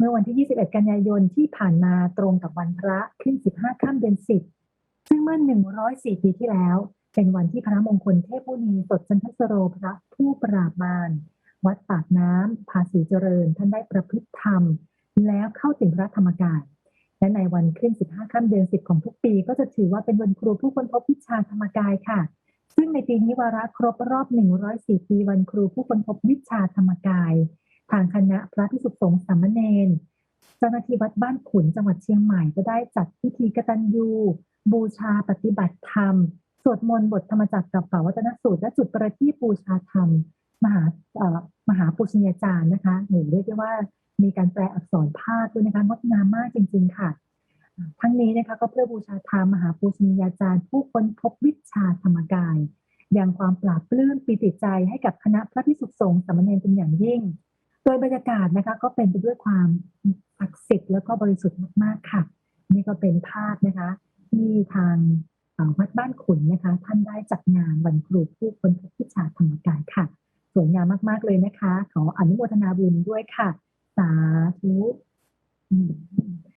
เมื่อวันที่ 21 กันยายนที่ผ่านมาตรงกับวันพระขึ้น 15ค่ำเดือน 10 ซึ่งเมื่อ 104 ปีที่แล้ว เป็นวันที่พระมงคลเทพมุนีสดจันทสโรพระผู้ปราบมารวัดปากน้ำภาษีเจริญ ท่านได้ประพฤติธรรม แล้วเข้าถึงพระธรรมกายและในวันขึ้น 15 ค่ำเดือน 10 ของทุกปี ก็จะถือว่าเป็นวันครูผู้ค้นพบวิชาธรรมกายค่ะ ซึ่งในปีนี้วาระครบรอบ 104 ปีวันครูผู้ค้นพบวิชาธรรมกาย ทางคณะพระพิสุสงฆ์สามเณรเจ้าหน้าที่วัดบ้านขุนจังหวัดเชียงใหม่ก็ได้จัดพิธีกตัญญูบูชาปฏิบัติธรรม สวดมนต์บทธรรมจักรกับป่าวัฒนสูตร และจุดประทีปบูชาธรรม มหาเอ่อมหาปุชญาจารย์นะคะหรือเรียกได้ว่ามีการแปลอักษรภาพด้วยนะคะงดงามมากจริง ๆ ค่ะ ทั้งนี้นะคะก็เพื่อบูชาธรรมมหาปูชนียาจารย์ ผู้ค้นพบวิชาธรรมกายอย่างความปราบปลื้มปีติใจให้กับคณะพระพิสุสงฆ์สามเณรเป็นอย่างยิ่ง ดยบรรยากาศนะคะก็เป็นไปด้วยความศักดิ์สิทธิ์แล้วก็บริสุทธิ์มากๆค่ะ นี่ก็เป็นภาพนะคะ ที่ทางวัดบ้านขุนนะคะ ท่านได้จัดงานวันครูผู้คนพบพิชาธรรมกายค่ะ สวยงามมากๆเลยนะคะ ขออนุโมทนาบุญด้วยค่ะ สาธุ